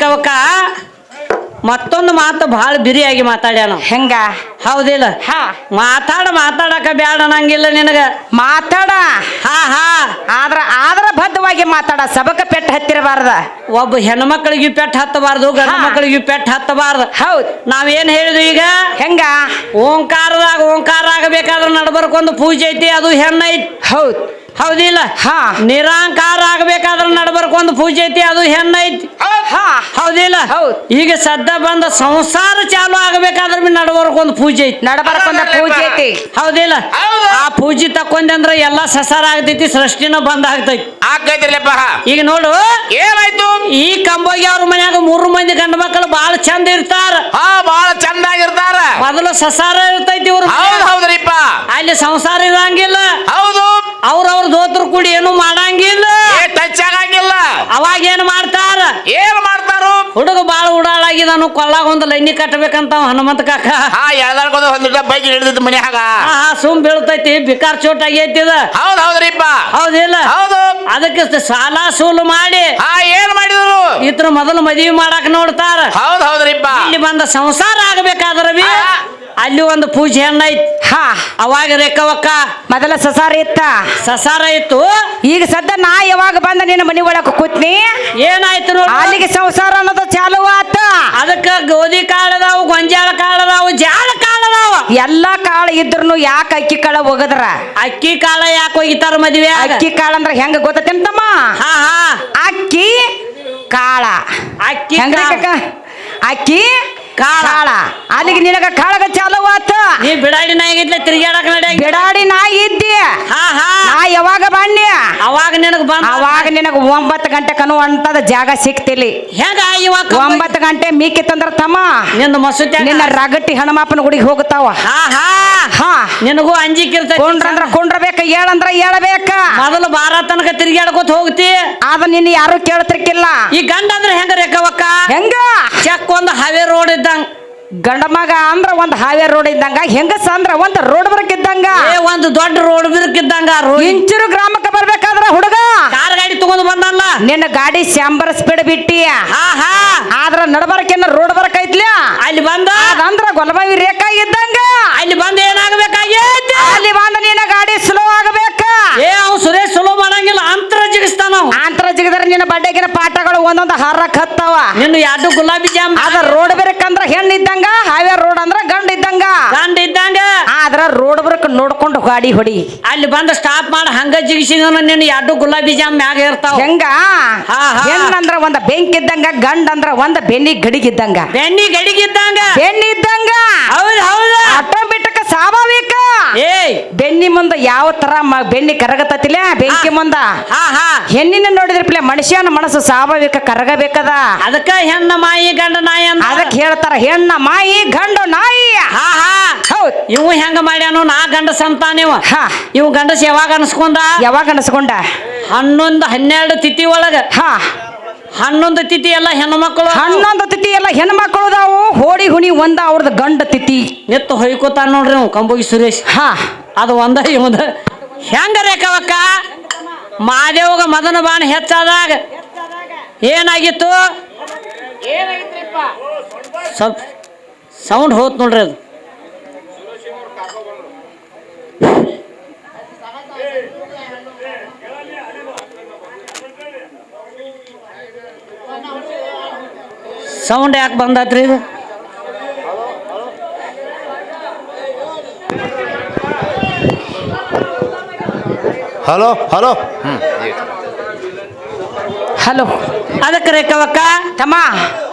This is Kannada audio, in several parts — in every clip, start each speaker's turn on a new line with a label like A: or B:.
A: ರೇಖವಕ್ಕ ಮತ್ತೊಂದು ಮಾತು ಬಹಳ ಬಿರಿಯಾಗಿ ಮಾತಾಡ್ಯಾನ.
B: ಹೆಂಗ?
A: ಹೌದಿಲ್ಲ?
B: ಹಾ.
A: ಮಾತಾಡ ಮಾತಾಡಕ ಬ್ಯಾಡ ಅನ್ನಂಗಿಲ್ಲ ನಿನಗ.
B: ಮಾತಾಡ.
A: ಹಾ ಹಾ.
B: ಆದ್ರ ಆದ್ರ ಬದ್ಧವಾಗಿ ಮಾತಾಡ. ಸಬಕ ಪೆಟ್ಟು ಹತ್ತಿರಬಾರ್ದ.
A: ಒಬ್ಬ ಹೆಣ್ಮಕ್ಳಿಗೆ ಪೆಟ್ಟು ಹತ್ತಬಾರ್ದು ಗಂಡು. ಮಕ್ಕಳಿಗೆ ಪೆಟ್ಟು ಹತ್ತಬಾರ್ದು.
B: ಹೌದು.
A: ನಾವೇನ್ ಹೇಳಿದ್ವಿ ಈಗ?
B: ಹೆಂಗ?
A: ಓಂಕಾರದಾಗ ಓಂಕಾರ ಆಗಬೇಕಾದ್ರೆ ನಡ್ಬರ್ಕೊಂದು ಪೂಜೆ ಐತಿ ಅದು ಹೆಣ್ಣ ಐತಿ.
B: ಹೌದ್.
A: ಹೌದಿಲ್ಲ?
B: ಹಾ.
A: ನಿರಾಂಕಾರ ಆಗಬೇಕಾದ್ರೆ ನಡ್ಬರ್ಕೊಂದು ಪೂಜೆ ಐತಿ ಅದು ಹೆಣ್ಣ ಐತಿ.
B: ಹಾ.
A: ಹೌದಿಲ್ಲ
B: ಹೌದ್.
A: ಈಗ ಸದ್ದ ಬಂದ ಸಂಸಾರ ಚಾಲು ಆಗಬೇಕಾದ್ರೆ ಬಿ ಒಂದು ಪೂಜೆ ಐತಿ.
B: ನಡಬರ್ಕೊಂಡ ಪೂಜೆ ಐತಿ.
A: ಹೌದಿಲ್ಲ
C: ಹೌದು.
A: ಆ ಪೂಜೆ ತಕೊಂಡೆ ಅಂದ್ರೆ ಎಲ್ಲಾ ಸಸಾರ ಆಗ್ತೈತಿ ಸೃಷ್ಟಿನ ಬಂದ್ ಆಗ್ತೈತಿ. ಈಗ ನೋಡು
C: ಏನಾಯ್ತು?
A: ಈ ಕಂಬೋಗಿ ಅವ್ರ ಮನ್ಯಾಗ ಮೂರು ಮಂದಿ ಗಂಡು ಮಕ್ಕಳು ಬಹಳ ಚಂದ ಇರ್ತಾರ.
C: ಹಾ ಚಂದ ಚಂದಾಗಿರ್ತಾರ.
A: ಮೊದಲು ಸಸಾರ ಇರ್ತೈತಿ ಇವ್ರ
C: ಹೌದ್ ಹೌದ್ರಿಪ್ಪ.
A: ಅಲ್ಲಿ ಸಂಸಾರ ಇರಂಗಿಲ್ಲ.
C: ಹೌದು.
A: ಅವ್ರ ಅವ್ರ ದೋತ್ರ ಕೂಡಿ ಏನು ಮಾಡಂಗಿಲ್ಲ.
C: ಏ ಟಚ್ ಆಗಂಗಿಲ್ಲ
A: ಅವಾಗ ಏನ್ ಮಾಡ್ತಾರ
C: ಏನ್ ಮಾಡ್ತಾರು
A: ಹುಡುಗ ಬಾಳ ಉಡಾಳಾಗಿದಾನು ಕೊಲ್ಲಾಗ ಒಂದು ಲೈನಿ ಕಟ್ಟಬೇಕಂತ ಹನುಮಂತ ಕಾಕ.
C: ಹಾ ಒಂದಿಟ್ಟ ಬೈಕ್ ಹಿಡಿದಿತ್ತು ಮನ್ಯಾಗ.
A: ಹಾ ಸುಮ್ ಬೀಳ್ತೈತಿ ಬಿಕಾರ್ ಚೋಟ್ ಆಗೈತಿ ಇದು.
C: ಹೌದ್ ಹೌದ್ರಿಪ್ಪ
A: ಹೌದಿಲ್ಲ?
C: ಹೌದು.
A: ಅದಕ್ಕೆ ಸಾಲ ಸೂಲು ಮಾಡಿ.
C: ಹಾ ಏನ್ ಮಾಡಿದ್ರು?
A: ಇದ್ರ ಮೊದಲು ಮದುವೆ ಮಾಡಾಕ ನೋಡ್ತಾರ.
C: ಹೌದ್ ಹೌದ್ರಿಪ್ಪ
A: ಇಲ್ಲಿ ಬಂದ ಸಂಸಾರ ಆಗ್ಬೇಕಾದ್ರ ಬಿ. ಅಲ್ಲಿ ಒಂದು ಪೂಜೆ ಹೆಣ್ಣ ಐತಿ
B: ಹಾ.
A: ಅವಾಗ ರೇಖವಕ್ಕ
B: ಮೊದಲ ಸಸಾರ ಇತ್ತ.
A: ಸಸಾರ ಇತ್ತು.
B: ಈಗ ಸದ್ದ ನಾ ಯಾವಾಗ ಬಂದ ನಿನ್ನ ಮನೆ ಒಳಗ ಕೂತ್ನಿ?
A: ಏನಾಯ್ತು ನೋಡಿ.
B: ಅಲ್ಲಿಗೆ ಸಂಸಾರ ಅನ್ನೋದು ಚಾಲು ಆತ.
A: ಅದಕ್ಕ ಗೋಧಿ ಕಾಳದಾವು ಗೊಂಜಾಳ ಕಾಳದಾವು ಜಾಳ ಕಾಳದಾವ.
B: ಎಲ್ಲಾ ಕಾಳು ಇದ್ರುನು ಯಾಕೆ ಅಕ್ಕಿ ಕಾಳ ಒಗದ್ರ?
A: ಅಕ್ಕಿ ಕಾಳ ಯಾಕೆ ಹೋಗಿತಾರ ಮದ್ವೆ
B: ಅಕ್ಕಿ ಕಾಳ ಅಂದ್ರ ಹೆಂಗ ಗೊತ್ತೇನ್ ತಮ್ಮ
A: ಹಾ ಹಾ.
B: ಅಕ್ಕಿ ಕಾಳ.
A: ಅಕ್ಕಿ
B: ಹೆಂಗ್ರಿ ಕಾಕ ಅಕ್ಕಿ
A: ಕಾಳ.
B: ಅಲ್ಲಿಗೆ ನಿನಗ ಕಾಳಗ ಚಾಲು ಆತ.
A: ನೀ ಬಿಡಾಡಿ ನಾಯಿಗಿದ್ಲೆ ತಿರ್ಗ್ಯಾಡಕ್ ನಡೆ
B: ಬಿಡಾಡಿ ನಾಯಿ ಇದ್ದಿ.
A: ಹಾ ಹಾ.
B: ನಾ ಯಾವಾಗ ಬನ್ನಿ
A: ಅವಾಗ ನಿನಗ ಬಂದ
B: ಅವಾಗ ನಿನಗ ಒಂಬತ್ತು ಗಂಟೆ ಕನು ಅಂತದ ಜಾಗ ಸಿಕ್ತಿಲಿ
A: ಹೆಂಗ ಇವಾಗ
B: ಒಂಬತ್ತು ಗಂಟೆ ತಂದ್ರ ತಮ್ಮ.
A: ನಿಂದ ಮಸೂತಿ
B: ನಿನ್ನ ರಗಟ್ಟಿ ಹನುಮಾಪನ ಗುಡಿಗೆ ಹೋಗುತ್ತಾವ
A: ಹಾ ಹಾ.
B: ಹಾ.
A: ನಿನಗೂ ಅಂಜಿಕೆ ಇರ್ತೈತಿ
B: ಕೊಂಡ್ರಂದ್ರ ಕೊಂಡ್ರಬೇಕ ಹೇಳಂದ್ರ ಹೇಳಬೇಕ
A: ಮೊದಲು ಬಾರ ತನಕ ತಿರ್ಗ್ಯಾಡ್ಕೋತ ಹೋಗ್ತಿ.
B: ಅದ ನಿನ್ನ ಯಾರು ಕೇಳ್ತಿರ್ಕಿಲ್ಲ.
A: ಈ ಗಂಡ ಅಂದ್ರೆ ಹೆಂಗ ರೇಖವಕ್ಕ
B: ಹೆಂಗ
A: ಚೆಕ್ ಒಂದು ಹವೆ ರೋಡ್ ಇದ್ದಂಗ
B: ಗಂಡ ಮಗ ಅಂದ್ರ ಒಂದ್ ಹಾವೇ ರೋಡ್ ಇದ್ದಂಗ ಹೆಂಗಸ ಅಂದ್ರ ಒಂದ್ ರೋಡ್ ಬರಕ್ ಇದ್ದಂಗ
A: ಏ ಒಂದು ದೊಡ್ಡ ರೋಡ್ ಬಿರುಕಿದ್ದಂಗ ಇದ್ದಂಗ
B: ಇಂಚೂರು ಗ್ರಾಮಕ್ಕೆ ಬರ್ಬೇಕಾದ್ರ ಹುಡುಗ?
A: ಕಾರ್ ಗಾಡಿ ತಗೊಂಡ್ ಬಂದಲ್ಲ.
B: ನಿನ್ನ ಗಾಡಿ ಶಾಂಬರ್ ಸ್ಪೀಡ್ ಬಿಟ್ಟಿ.
A: ಹಾ ಹಾ
B: ಆದ್ರ ನಡಬರ್ಕೇನ ರೋಡ್ ಬರಕೈತ್ಲ?
A: ಅಲ್ಲಿ ಬಂದ?
B: ಅದಂದ್ರ ಗೊಲಬಾವಿ ರೇಖಾ ಇದ್ದಂಗ?
A: ಅಲ್ಲಿ ಬಂದ ಏನಾಗಬೇಕಾಗೈತಿ?
B: ಅಲ್ಲಿ ಬಂದ ನಿನ್ನ ಗಾಡಿ ಸ್ಲೋ ಆಗಬೇಕ?
A: ಏ ಅವ್ ಸುರೇಶ್ ಸ್ಲೋ ಮಾಡಂಗಿಲ್ಲ ಅಂತರ ಜಿಗಿಸ್ತಾನ ಅವ.
B: ಜಿಗಿದ್ರೆ ನಿನ್ನ ಬಡ್ಡೆಗಿನ ಪಾಠಗಳು ಒಂದೊಂದು ಹಾರಕ್ ಹತ್ತವ.
A: ನಿನ್ನ ಎರಡು ಗುಲಾಬಿ ಜಾಮ್?
B: ಅದ ರೋಡ್ ಬೇಕಂದ್ರ ಹೆಣ್ಣು ಇದ್ದಂಗ ಹಾವೇ ರೋಡ್ ಅಂದ್ರ ಗಂಡ ಇದ್ದಂಗ
A: ಗಂಡ ಇದ್ದಂಗ
B: ರೋಡ್ ಬರಕ್ ನೋಡ್ಕೊಂಡು ಗಾಡಿ ಹೊಡಿ.
A: ಅಲ್ಲಿ ಬಂದ ಸ್ಟಾಪ್ ಮಾಡಿ ಹಂಗ ಜಿಗಿಸಿದ ನಿನ್ನ ಎರಡು ಗುಲಾಬಿ ಜಾಮ್ ಮ್ಯಾಗ ಇರ್ತಾವ.
B: ಹೆಂಗ. ಹೆಣ್ಣಂದ್ರ ಒಂದ್ ಬೆಂಕಿ ಇದ್ದಂಗ ಗಂಡ ಅಂದ್ರ ಒಂದ್ ಬೆನ್ನಿ ಗಡಿಗಿದ್ದಂಗ
A: ಬೆನ್ನಿ ಗಡಿಗಿದ್ದಂಗ
B: ಬೆನ್ನಿ ಇದ್ದಂಗ?
A: ಹೌದು ಹೌದ.
B: ಆಟೋಮೆಟಿಕ್ ಸ್ವಾಭಾವಿಕ
A: ಏ
B: ಬೆನ್ನಿ ಮುಂದ ಯಾವ ತರ ಬೆನ್ನಿ ಕರಗತತಿಲ್ಲ? ಬೆಂಕಿ ಮುಂದ? ಹೆಣ್ಣಿನ ನೋಡಿದ್ರಪ್ಲೆ ಮನುಷ್ಯನ ಮನಸ್ಸು ಸ್ವಾಭಾವಿಕ ಕರಗಬೇಕದ
A: ಅದಕ್ಕ ಹೆಣ್ಣ ಮಾಯಿ ಗಂಡ ನಾಯಿ ಅಂತ
B: ಅದಕ್ಕೆ ಹೇಳ್ತಾರ ಹೆಣ್ಣ ಮಾಯಿ ಗಂಡು ನಾಯಿ.
A: ಹಾ ಹಾ.
B: ಹೌದ್.
A: ಇವು ಹೆಂಗ ಮಾಡ್ಯಾನು ನಾ ಗಂಡ ಸಂತಾನಿವ
B: ಹಾ.
A: ಇವು ಗಂಡಸ ಯಾವಾಗ ಅನ್ಸ್ಕೊಂಡ?
B: ಯಾವಾಗ ಅನಸ್ಕೊಂಡ?
A: ಹನ್ನೊಂದು ಹನ್ನೆರಡು ತಿಥಿ ಒಳಗ.
B: ಹಾ.
A: ಹನ್ನೊಂದು ತಿಥಿ ಎಲ್ಲ ಹೆಣ್ಣು ಮಕ್ಕಳು
B: ಹನ್ನೊಂದು ತಿಥಿ ಎಲ್ಲ ಹೆಣ್ಮಕ್ಳದಾವು ಹೋಡಿ ಹುಣಿ ಒಂದ ಅವ್ರದ್ದು ಗಂಡ ತಿಥಿ.
A: ನೆತ್ತ ಹೊಯ್ಕೋತಾನ ನೋಡ್ರಿ ನಾವು ಕಂಬೋಗಿ ಸುರೇಶ್.
B: ಹಾ.
A: ಅದು ಒಂದ ಇವಂದ. ಹೆಂಗ ರೇಖವಕ್ಕ ಮಾದೇವಗ ಮದನ ಬಾಣ ಹೆಚ್ಚಾದಾಗ ಏನಾಗಿತ್ತು? ಸ್ವಲ್ಪ ಸೌಂಡ್ ಹೋತ್ ನೋಡ್ರಿ ಅದು. ಸೌಂಡ್ ಯಾಕೆ ಬಂದಾತ್ರಿ ಇದು?
D: ಹಲೋ ಹಲೋ
B: ಹಲೋ
A: ಅದಕ್ಕೆ ರೇಖವಕ್ಕ
B: ತಮ್ಮ.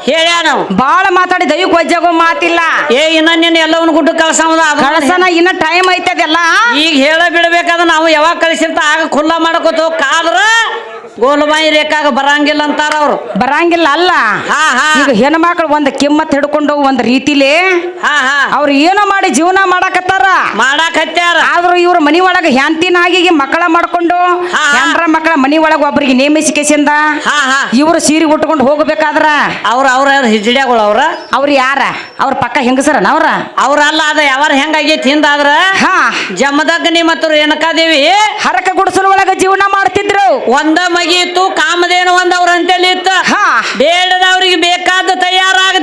A: ಹೇಳ್ಯಾ ನಾವು?
B: ಬಾಳ ಮಾತಾಡಿ ದೈವಕ್ಕೆ ವಜ್ಜಾಗೋ ಮಾತಿಲ್ಲ.
A: ಏ ಇನ್ನ ನಿನ್ನ ಎಲ್ಲವನ್ನ ಗುಡ್ಡ ಕಳ್ಸವದ
B: ಕಳಸನ ಇನ್ನ ಟೈಮ್ ಐತದೆಲ್ಲ
A: ಈಗ ಹೇಳ ಬಿಡ್ಬೇಕಾದ್ರೆ ನಾವು ಯಾವಾಗ ಕಳಿಸಿರ್ತ ಆಗ ಖುಲ್ಲಾ ಮಾಡ್ಕೋತ ಕಾದ್ರ ಗೋಲ್ಬಾಯಿ ರೇಖಾಗ ಬರಂಗಿಲ್ಲ ಅಂತಾರ ಅವ್ರು.
B: ಬರಂಗಿಲ್ಲ ಅಲ್ಲ.
A: ಹಾ ಹಾ.
B: ಈಗ ಹೆಣ್ಮಕ್ಳು ಒಂದ್ ಕಿಮ್ಮತ್ ಹಿಡ್ಕೊಂಡು ಒಂದ್ ರೀತಿಲಿ
A: ಹಾ ಹಾ.
B: ಅವ್ರು ಏನೋ ಮಾಡಿ ಜೀವನ ಮಾಡಾಕತ್ತಾರ.
A: ಮಾಡಾಕ್ ಹತ್ಯಾರ
B: ಆದ್ರೂ ಇವ್ರ ಮನಿ ಒಳಗ ಹ್ಯಾಂತಿನಾಗಿ ಮಕ್ಕಳ ಮಾಡ್ಕೊಂಡು
A: ಹಾ.
B: ಹೆಂಡ್ರ ಮಕ್ಕಳ ಮನಿ ಒಳಗ ಒಬ್ರಿಗೆ ನೇಮಿಸಿಕೆಸಿಂದ
A: ಹಾ ಹಾ.
B: ಇವ್ರು ಸೀರೆ ಉಟ್ಕೊಂಡು ಹೋಗ್ಬೇಕಾದ್ರ?
A: ಅವ್ರ ಅವ್ರ ಯಾರು ಹಿಜಡ್ಯಾಗಳು ಅವ್ರ?
B: ಅವ್ರು ಯಾರ? ಅವ್ರ ಪಕ್ಕ ಹೆಂಗಸರ ಅವ್ರ?
A: ಅವ್ರಲ್ಲ ಅದ ಯಾವಾರ ಹೆಂಗಾಗೈತಿ ಹಿಂದಾದ್ರ?
B: ಹಾ.
A: ಜಮದಗ್ನಿ ಮತ್ತು ರೇಣುಕಾದೇವಿ.
B: ಹರಕ ಗುಡಿಸಲು ಒಳಗ ಜೀವನ ಮಾಡ್ತಿದ್ರು.
A: ಒಂದ ಮಗಿ ಇತ್ತು ಕಾಮದೇನು ಒಂದ್ ಅವ್ರ ಅಂತೇಳಿ ಇತ್ತು.
B: ಹಾ.
A: ಬೇಡದವ್ರಿಗೆ ಬೇಕಾದ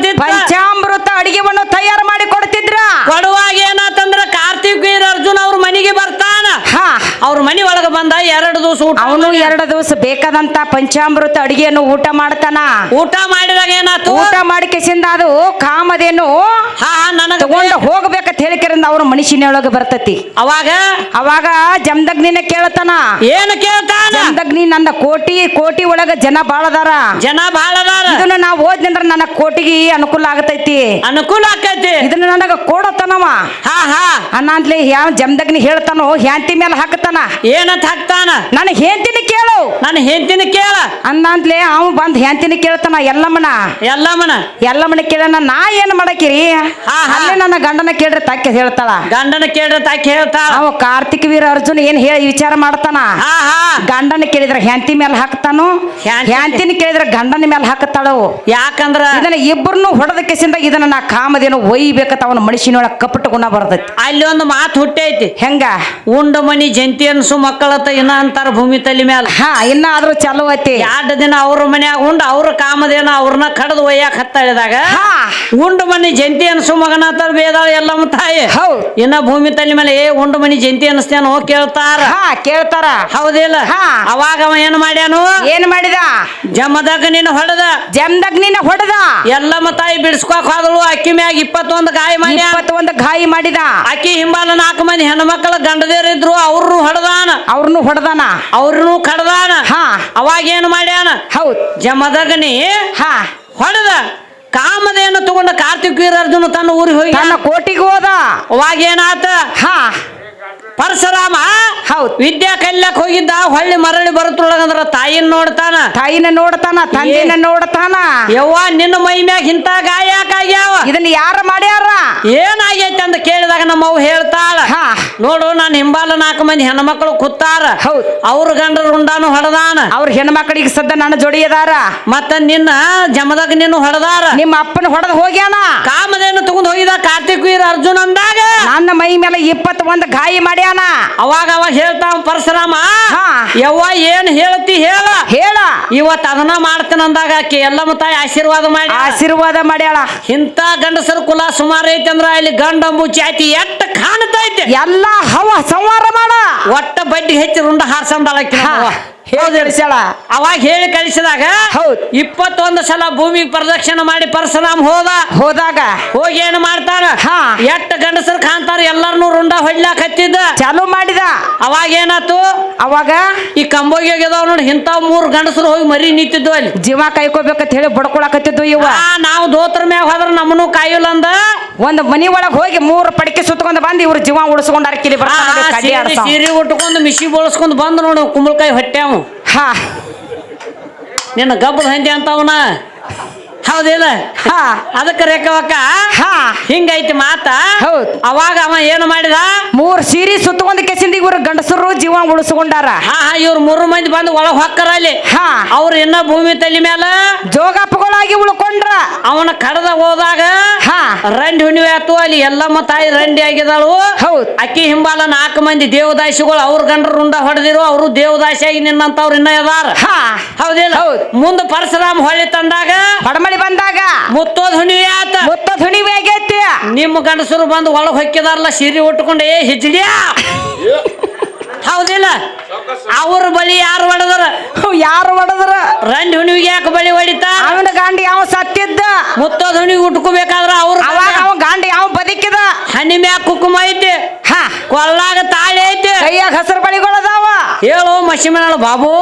A: ಇತ್ತ
B: ಪಂಚಾಮೃತ ಅಡಿಗೆವನ್ನು ತಯಾರು ಮಾಡಿ ಕೊಡ್ತಿದ್ರ.
A: ಕೊಡುವಾಗ ಏನಾತಂದ್ರ ಕಾರ್ತಿಕ್ ವೀರ ಅರ್ಜುನ್ ಅವ್ರ ಮನೆಗೆ ಬರ್ತಾನ
B: ಹಾ
A: ಅವ್ರ ಮನಿ ಒಳಗ ಬಂದ ಎರಡು ದಿವಸ ಊಟ
B: ಅವನು ಎರಡು ದಿವಸ ಬೇಕಾದಂತ ಪಂಚಾಮೃತ ಅಡಿಗೆಯನ್ನು ಊಟ ಮಾಡ್ತಾನ.
A: ಊಟ ಮಾಡಿದಾಗ ಏನಾತು
B: ಊಟ ಮಾಡಿ ಕೆಸಿಂದ ಅದು ಕಾಮದೇನು
A: ಹಾ ನನಗ
B: ತಗೊಂಡು ಹೋಗ್ಬೇಕಂತ ಹೇಳಿಕರಿಂದ ಅವ್ರ ಮನುಷ್ಯನೊಳಗೆ ಬರ್ತತಿ.
A: ಅವಾಗ?
B: ಅವಾಗ ಜಮದಗ್ನಿನ ಕೇಳತಾನ.
A: ಏನು ಕೇಳ್ತಾನ?
B: ಜಮದಗ್ನಿ ನನ್ನ ಕೋಟಿ ಕೋಟಿ ಒಳಗ ಜನ ಬಾಳದಾರ.
A: ಜನ ಬಾಳದಾರ.
B: ಇದನ್ನ ನಾವು ಓದ್ನಿಂದ್ರ ನನ್ನ ಕೋಟಿಗೆ ಅನುಕೂಲ ಆಗತೈತಿ.
A: ಅನುಕೂಲ ಆಕೈತಿ.
B: ಇದನ್ನ ನನಗ ಕೊಡತನವ.
A: ಹಾ ಹಾ.
B: ಅನ್ನ ಅಂತಲೇ ಯಾವ ಜಮದಗ್ನಿ ಹೇಳ್ತಾನೋ ಹ್ಯಾಂತಿ ಮೇಲೆ ಹಾಕತಾನ.
A: ಏನಂತ ಹಾಕ್ತಾನ.
B: ನನ್ನ ಹೆಂತಿನ ಕೇಳು.
A: ನನ್ನ ಹೆಂಡತಿನ ಕೇಳ.
B: ಅಂದಂತ್ಲೆ ಅವ ಬಂದ್ ಹೆಂತಿನ ಕೇಳ್ತಾನ ಎಲ್ಲಮ್ಮನ.
A: ಎಲ್ಲಮ್ಮನ.
B: ಎಲ್ಲಮ್ಮನ ಕೇಳನ ನಾ ಏನ್ ಮಾಡಕಿರಿ?
A: ಹಾ, ಹಾ.
B: ಅಲ್ಲೇ ನನ್ನ ಗಂಡನ ಕೇಳ್ರಿ ತಕ್ಕ ಹೇಳ್ತಾಳ.
A: ಗಂಡನ ಕೇಳ್ರಿ ತಾಕಿ ಹೇಳ್ತಾಳ.
B: ಅವ ಕಾರ್ತಿಕ್ ವೀರ ಅರ್ಜುನ್ ಏನ್ ಹೇಳಿ ವಿಚಾರ ಮಾಡ್ತಾನ?
A: ಹಾ ಹಾ.
B: ಗಂಡನ ಕೇಳಿದ್ರ ಹೆಂಡತಿ ಮೇಲೆ ಹಾಕ್ತಾನು? ಹೆಂಡತಿನ ಕೇಳಿದ್ರ ಗಂಡನ ಮೇಲೆ ಹಾಕ್ತಾಳು
A: ಯಾಕಂದ್ರ?
B: ಇದನ್ನ ಇಬ್ಬರನ್ನು ಹೊಡೆದ ಕೆಸಿಂದ ಇದನ್ನ ನಾ ಕಾಮದೇನು ಒಯ್ಬೇಕಂತ ಅವನ ಮನುಷ್ಯನೊಳಗ ಕಪಟ ಗುಣ ಬರ್ತೈತಿ.
A: ಅಲ್ಲಿ ಒಂದು ಮಾತು ಹುಟ್ಟೈತಿ.
B: ಹೆಂಗ?
A: ಉಂಡ ಮನಿ ಜಂತಿ ಅನ್ಸು ಮಕ್ಕಳತ್ತ ಇನ್ನ ಅಂತಾರ ಭೂಮಿ ತಲೆ ಮ್ಯಾಲ.
B: ಹಾ ಇನ್ನ ಆದ್ರೂ ಚಲೋ ಐತಿ.
A: ಎರಡು ದಿನ ಅವ್ರ ಮನ್ಯಾಗ ಉಂಡ ಅವ್ರ ಕಾಮದೇನ ಅವ್ರನ್ನ ಕಡದು ಒಯ್ಯಾಕ ಹತ್ತ ಹೇಳಿದಾಗ
B: ಹಾ.
A: ಉಂಡ ಮನಿ ಜಂತಿ ಅನ್ಸು ಮಗನ ಅಂತಾರ ಬೇದಾಳ ಎಲ್ಲಮ್ಮ ತಾಯಿ. ಇನ್ನ ಭೂಮಿ ತಲೆ ಮೇಲೆ ಏ ಉಂಡ ಮನಿ ಜಂತಿ ಅನಸ್ತೇನೋ ಕೇಳ್ತಾರ.
B: ಕೇಳ್ತಾರ.
A: ಹೌದಿಲ್ಲ. ಅವಾಗ ಅವ ಏನ್ ಮಾಡ್ಯಾನು?
B: ಏನ್ ಮಾಡಿದ?
A: ಜಮದಾಗ ನೀನು ಹೊಡೆದ.
B: ನಿನ್ನ ಹೊಡೆದ?
A: ಎಲ್ಲಮ್ಮ ತಾಯಿ ಬಿಡಿಸ್ಕೊಕ್ ಹೋದಳು ಅಕ್ಕಿ ಮ್ಯಾಗ ಇಪ್ಪತ್ತೊಂದು ಗಾಯ ಮಾಡಿ
B: ಇಪ್ಪತ್ತೊಂದು ಗಾಯಿ ಮಾಡಿದ.
A: ಅಕ್ಕಿ ಹಿಂಬಾಲ ನಾಲ್ಕು ಮಂದಿ ಹೆಣ್ಮಕ್ಳ ಗಂಡದೇರಿದ್ರು ಅವ್ರು ಹೊಡೆದಾನ.
B: ಅವ್ರನ್ನು ಹೊಡೆದಾನ?
A: ಅವ್ರನ್ನು ಕಡ್ದಾನ?
B: ಹಾ.
A: ಅವಾಗ ಏನು ಮಾಡ್ಯಾನ?
B: ಹೌದ್.
A: ಜಮದಗನಿ
B: ಹಾ.
A: ಹೊಡೆದ ಕಾಮದೇನು ತಗೊಂಡ ಕಾರ್ತಿಕ್ ವೀರಾರ್ಜುನ ತನ್ನ ಊರಿಗೆ ಹೋಗಿ
B: ತನ್ನ ಕೋಟಿಗೆ ಹೋದ.
A: ಅವಾಗ ಏನಾತ
B: ಹಾ.
A: ಪರಶುರಾಮ
B: ಹೌದು.
A: ವಿದ್ಯಾ ಕಲ್ಯಾಕ್ ಹೋಗಿದ್ದ ಹೊಳ್ಳಿ ಮರಳಿ ಬರುತ್ತೊಳಗಂದ್ರ ತಾಯಿನ ನೋಡ್ತಾನ.
B: ತಾಯಿನ ನೋಡ್ತಾನ ತಂದೆನ ನೋಡ್ತಾನ.
A: ಯವ್ವ ನಿನ್ನ ಮೈ ಮ್ಯಾಗ ಇಂತ ಗಾಯ ಆಗ್ಯಾವ
B: ಇದನ್ನ ಯಾರ ಮಾಡ್ಯಾರ?
A: ಏನಾಗೈತೆ ಅಂತ ಕೇಳಿದಾಗ ನಮ್ಮ ಅವ್ ಹೇಳ್ತಾಳ.
B: ಹಾ.
A: ನೋಡು ನಾನು ಹಿಂಬಾಲ ನಾಲ್ಕು ಮಂದಿ ಹೆಣ್ಮಕ್ಳು ಕೂತಾರ.
B: ಹೌದು.
A: ಅವ್ರ ಗಂಡರು ಉಂಡಾನು ಹೊಡೆದಾನ.
B: ಅವ್ರ ಹೆಣ್ಮಕ್ಳಿಗೆ ಸದ್ದ ನನ್ನ ಜೋಡಿ ಅದಾರ.
A: ಮತ್ತ ನಿನ್ನ ಜಮದಾಗ ನಿನ್ನ ಹೊಡೆದಾರ.
B: ನಿಮ್ಮ ಅಪ್ಪನ ಹೊಡೆದ್ ಹೋಗ್ಯಾನ.
A: ಕಾಮದೇನು ತಗೊಂಡ್ ಹೋಗಿದ ಕಾರ್ತಿಕ್ ವೀರ ಅರ್ಜುನ್
B: ನನ್ನ ಮೈ ಮೇಲೆ ಇಪ್ಪತ್ ಒಂದ್ ಗಾಯಿ ಮಾಡ್ಯಾನ.
A: ಅವಾಗ ಅವಾಗ ಹೇಳ್ತಾವ ಪರಶುರಾಮ
B: ಹಾ.
A: ಯವ್ವ ಏನ್ ಹೇಳ್ತಿ ಹೇಳ.
B: ಹೇಳ.
A: ಇವತ್ ಅದನ್ನ ಮಾಡ್ತೇನೆ ಅಂದಾಗ ಆಕಿ ಎಲ್ಲಮ್ಮ ತಾಯಿ ಆಶೀರ್ವಾದ ಮಾಡಿ
B: ಆಶೀರ್ವಾದ ಮಾಡ್ಯಾಳ.
A: ಇಂಥ ಗಂಡಸರ ಕುಲ ಸುಮಾರು ಐತಿ ಅಂದ್ರ ಅಲ್ಲಿ ಅಂಬು ಜಾತಿ ಎಟ್ಟ ಕಾಣ್ತೈತಿ
B: ಎಲ್ಲಾ ಹವ ಸಂವಾರ ಮಾಡ.
A: ಒಟ್ಟ ಬಡ್ಡಿ ಹೆಚ್ಚಿ ರುಂಡ ಹಾರ್ಸಂದಾಳಕಿ
B: ಹಾ, ಹೇಳಿ.
A: ಅವಾಗ ಹೇಳಿ ಕಳಿಸಿದಾಗ
B: ಹೌದು.
A: ಇಪ್ಪತ್ತೊಂದು ಸಲ ಭೂಮಿಗೆ ಪ್ರದಕ್ಷಿಣೆ ಮಾಡಿ ಪರಶುರಾಮ್ ಹೋದ.
B: ಹೋದಾಗ
A: ಹೋಗಿ ಏನು ಮಾಡ್ತಾರ?
B: ಹಾ.
A: ಎಟ್ಟ ಗಂಡಸರು ಕಾಣ್ತಾರ? ಎಲ್ಲಾರನು ರುಂಡ ಹೊಡ್ಲಾಕ್ ಹತ್ತಿದ್ದ.
B: ಚಾಲೂ ಮಾಡಿದ.
A: ಅವಾಗ ಏನಾತು?
B: ಅವಾಗ
A: ಈ ಕಂಬೋಗಿ ಹೋಗಿದಾವ್ ನೋಡಿ ಇಂತ ಮೂರು ಗಂಡಸರು ಹೋಗಿ ಮರಿ ನಿಂತಿದ್ವು ಅಲ್ಲಿ.
B: ಜೀವ ಕಾಯ್ಕೋಬೇಕಂತ ಹೇಳಿ ಬಡ್ಕೊಳಕತ್ತಿದ್ವು ಇವ.
A: ಆ ನಾವು ದೋತ್ರ ಮ್ಯಾಗ ಹೋದ್ರ ನಮ್ಮನು ಕಾಯಿಲ್ಲ ಅಂದ.
B: ಒಂದ್ ಮನಿ ಒಳಗ್ ಹೋಗಿ ಮೂರು ಪಡಿಕೆ ಸುತ್ತಕೊಂಡ್ ಬಂದ್ ಇವ್ರ ಜೀವ ಉಳಿಸ್ಕೊಂಡ್ ಅರ್ಕಿಲಿ
A: ಆ,
B: ಬರ್ತಾನ ಕಡ್ಡಿ
A: ಸೀರೆ ಉಟ್ಕೊಂಡು ಮಿಶಿ ಬಳಸ್ಕೊಂಡು ಬಂದ್ ನೋಡು ಕುಂಬಳಕಾಯಿ ಹೊಟ್ಟ್ಯಾವ
B: ಹಾ.
A: ನಿನ್ನ ಗಬ್ಬದ ಹಂದಿ ಅಂತವನ? ಹೌದಿಲ್ಲ
B: ಹಾ.
A: ಅದಕ್ಕೆ ರೇಖವಕ್ಕ
B: ಹಾ.
A: ಹಿಂಗೈತಿ ಮಾತ.
B: ಹೌದು.
A: ಅವಾಗ ಅವ ಏನು ಮಾಡಿದ?
B: ಮೂರ್ ಸೀರಿ ಸುತ್ತಕೊಂಡ ಕೆಸಿಂದ ಇವ್ರ ಗಂಡಸರು ಜೀವ ಉಳಿಸಿಕೊಂಡಾರ.
A: ಹಾ ಹಾ ಇವ್ರು ಮೂರು ಮಂದಿ ಬಂದು ಒಳಗ್ ಹೊಕ್ಕರ ಅಲ್ಲಿ.
B: ಹಾ.
A: ಅವ್ರು ಇನ್ನ ಭೂಮಿ ತಲೆ ಮ್ಯಾಲ.
B: ಜೋಗಪ್ಪಗಳಾಗಿ ಉಳ್ಕೊಂಡ್ರ.
A: ಅವನ ಕಡದ ಹೋದಾಗ
B: ಹಾ.
A: ರಂಡಿ ಹುಣ್ಣಿವೆ ಆತು ಅಲ್ಲಿ ಎಲ್ಲಮ್ಮ ತಾಯಿ ರಂಡಿ ಆಗಿದಾಳು.
B: ಹೌದು.
A: ಅಕ್ಕಿ ಹಿಂಬಾಲ ನಾಲ್ಕು ಮಂದಿ ದೇವದಾಸಿಗಳು ಅವ್ರ ಗಂಡ್ರ ರುಂಡ ಹೊಡೆದಿರು ಅವರು ದೇವದಾಸಿಯಾಗಿ ನಿನ್ನಂತವ್ರು ಇನ್ನ ಇದಾರ
B: ಹಾ.
A: ಹೌದಿಲ್ಲ
B: ಹೌದು.
A: ಮುಂದೆ ಪರಶುರಾಮ್ ಹೊಳ್ಳಿ ತಂದಾಗ
B: ಹೊಡಮಳಿ ಬಂದಾಗ
A: ಮುತ್ತೋದ್ ಹುಣ್ಣಿಮೆ ಆತ.
B: ಮುತ್ತ ಧುಣಿವೆ ಆಗೈತಿ
A: ನಿಮ್ಮ ಗಂಡಸರು ಬಂದು ಒಳಗೆ ಹೊಕ್ಕಿದಾರಲ್ಲ ಸೀರೆ ಉಟ್ಕೊಂಡು ಏ ಹಿಜ್ಡಿಯಾ. ಹೌದಿಲ್ಲ? ಅವ್ರ ಬಳಿ ಯಾರು ಹೊಡೆದ್ರ
B: ಯಾರು ಹೊಡೆದ್ರ
A: ರಂಡ್ ಹುಣ್ಣಿಗೆ ಯಾಕೆ ಬಳಿ ಹೊಡಿತಾ?
B: ಅವನ ಗಾಂಡಿ ಯಾವ ಸತ್ತಿದ್ದ?
A: ಮುತ್ತೋದ್ ಹುಣ್ಣಿಗೆ ಉಟ್ಕೋಬೇಕಾದ್ರ ಅವ್ರ
B: ಅವಾಗ ಅವ ಗಾಂಡಿ ಯಾವ ಬದುಕಿದ?
A: ಹಣ್ಣಿ ಮ್ಯಾಗ ಕುಕುಮ ಐತಿ.
B: ಹಾ.
A: ಕೊಲ್ಲಾಗ ತಾಳಿ ಐತಿ.
B: ಕೈಯಾಗ ಹಸಿರು ಬಳಿಗಳದಾವ
A: ಹೇಳು ಮಸಿಮನಾಳು ಬಾಬು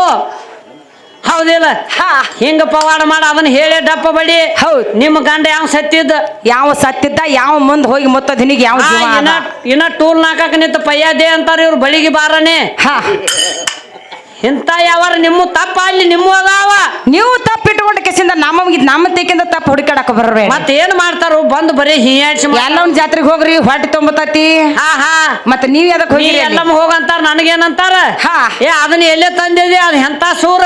A: ಹೌದಿಲ್ಲ?
B: ಹಾ.
A: ಹಿಂಗ ಪವಾಡ ಮಾಡ ಅದನ್ನ ಹೇಳಿ ಡಪ್ಪ ಬಳಿ
B: ಹೌದ್.
A: ನಿಮ್ಮ ಗಂಡ ಯಾವ ಸತ್ತಿದ್ದ?
B: ಯಾವ ಸತ್ತಿದ್ದ ಯಾವ ಮುಂದ್ ಹೋಗಿ ಮುತ್ತದಿನಿಗೆ ಯಾವ ಜೀವ ಅದ?
A: ಇನ್ನ ಇನ್ನ ಟೂಲ್ ನಾಕಾಕ ನಿಂತ ಪಯ್ಯಾದೆ ಅಂತಾರ ಇವ್ರು ಬಳಿಗೆ ಬಾರನೆ.
B: ಹಾ.
A: ಇಂತ ಯಾವಾರ ನಿಮ್ಮ ತಪ್ಪ ಅಲ್ಲಿ ನಿಮ್ಮ ಅದಾವ.
B: ನೀವು ತಪ್ಪಿಟ್ಕೊಂಡ ಕೆಸಿಂದ ನಮ್ಮ ನಮ್ಮ ತೆಕ್ಕಿಂದ ತಪ್ಪು ಹುಡುಕಾಡಕ ಬರ್ರಿ
A: ಮತ್ ಏನ್ ಮಾಡ್ತಾರು ಬಂದು ಬರೀ ಹಿಯಾಡ್ಸಿ
B: ಎಲ್ಲೊಂದ್ ಜಾತ್ರೆಗೆ ಹೋಗ್ರಿ ಹೊಟ್ಟೆ ತುಂಬತತಿ
A: ಹಾ ಹಾ.
B: ಮತ್ತೆ ನೀವ್ ಅದಕ್ಕೆ
A: ನೀ
B: ಹೋಗಿರಿ ಅಲ್ಲಿ?
A: ಎಲ್ಲಮ್ಮ ಹೋಗಂತಾರ ನನಗೇನಂತಾರ?
B: ಹಾ.
A: ಏ ಅದನ್ನ ಎಲ್ಲೇ ತಂದಿದೆ ಅದ್ ಎಂತ ಸೂರ?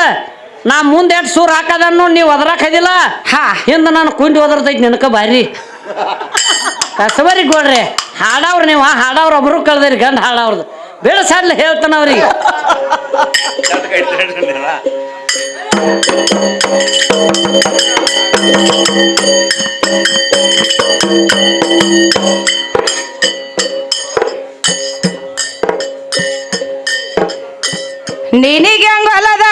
A: ನಾ ಮುಂದೆ ಎಷ್ಟು ಸೂರ್ ಹಾಕದನ್ನು ನೀವು ಒದರಾಕ್ ಹದಿಲ್ಲ?
B: ಹಾ.
A: ಹಿಂದ ನಾನು ಕುಂಡಿ ಒದರ್ತೈತಿ ನಿನಕ ಬಾರಿ. ಕಸಬರಿ ಗೋಡ್ರಿ ಹಾಡವ್ರ ನೀವು ಹಾಡವ್ರ ಒಬ್ರು ಕಳ್ದಿರಿ ಗಂಡ ಹಾಡವ್ರದ್ದು ಬೇಡ ಸಾಲ ಹೇಳ್ತಾನ ಅವ್ರಿಗೆ.
B: ನಿನಗೆ ಹಂಗಲ್ಲದ